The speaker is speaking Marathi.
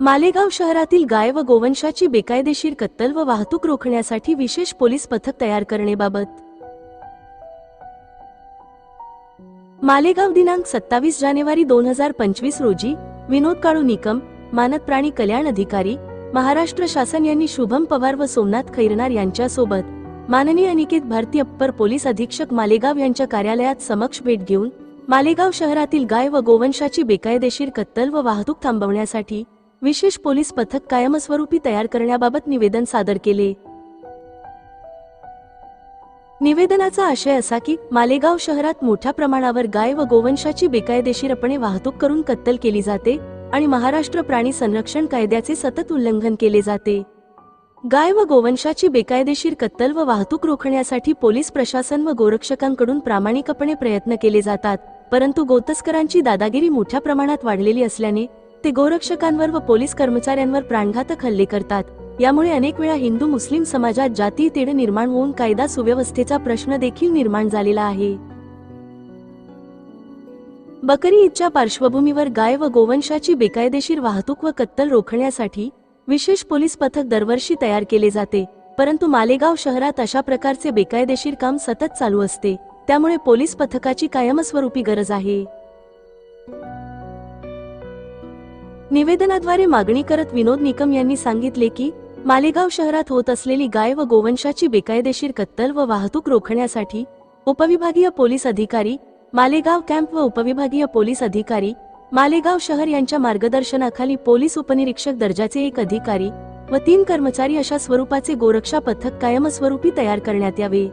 मालेगाव शहरातील गाय व गोवंशाची बेकायदेशीर कत्तल व वाहतूक रोखण्यासाठी विशेष पोलीस पथक तयार करणेबाबत मालेगाव दिनांक सत्तावीस जानेवारी दोन हजार पंचवीस रोजी विनोद काळू निकम मानद प्राणी कल्याण अधिकारी महाराष्ट्र शासन यांनी शुभम पवार व सोमनाथ खैरनार यांच्यासोबत माननीय अनिकेत भारती अप्पर पोलीस अधीक्षक मालेगाव यांच्या कार्यालयात समक्ष भेट घेऊन मालेगाव शहरातील गाय व गोवंशाची बेकायदेशीर कत्तल व वाहतूक थांबवण्यासाठी विशेष पोलीस पथक कायमस्वरूपी तयार करण्याबाबत निवेदन सादर केले. निवेदनाचा आशय असा की मालेगाव शहरात मोठ्या प्रमाणावर गाय व गोवंशाची बेकायदेशीरपणे वाहतूक करून कत्तल केली जाते आणि महाराष्ट्र प्राणी संरक्षण कायद्याचे सतत उल्लंघन केले जाते. गाय व गोवंशाची बेकायदेशीर कत्तल व वाहतूक रोखण्यासाठी पोलीस प्रशासन व गोरक्षकांकडून प्रामाणिकपणे प्रयत्न केले जातात परंतु गोतस्करांची दादागिरी मोठ्या प्रमाणात वाढलेली असल्याने ते गोरक्षकांवर व पोलीस कर्मचाऱ्यांवर प्राणघातक हल्ले करतात. यामुळे अनेक वेळा हिंदू मुस्लिम समाजात जाती तेढ निर्माण होऊन कायदा सुव्यवस्थेचा प्रश्न देखील निर्माण झालेला आहे. बकरी ईदच्या पार्श्वभूमीवर गाय व गोवंशाची बेकायदेशीर वाहतूक व कत्तल रोखण्यासाठी विशेष पोलीस पथक दरवर्षी तयार केले जाते. परंतु मालेगाव शहरात अशा प्रकारचे बेकायदेशीर काम सतत चालू असते. त्यामुळे पोलीस पथकाची कायमस्वरूपी गरज आहे. निवेदनाद्वारे मागणी करत विनोद निकम यांनी सांगितले की मालेगाव शहरात होत असलेली गाय व गोवंशाची बेकायदेशीर कत्तल व वाहतूक रोखण्यासाठी उपविभागीय पोलीस अधिकारी मालेगाव कॅम्प व उपविभागीय पोलीस अधिकारी मालेगाव शहर यांच्या मार्गदर्शनाखाली पोलीस उपनिरीक्षक दर्जाचे एक अधिकारी व तीन कर्मचारी अशा स्वरूपाचे गोरक्षा पथक कायमस्वरूपी तयार करण्यात यावे.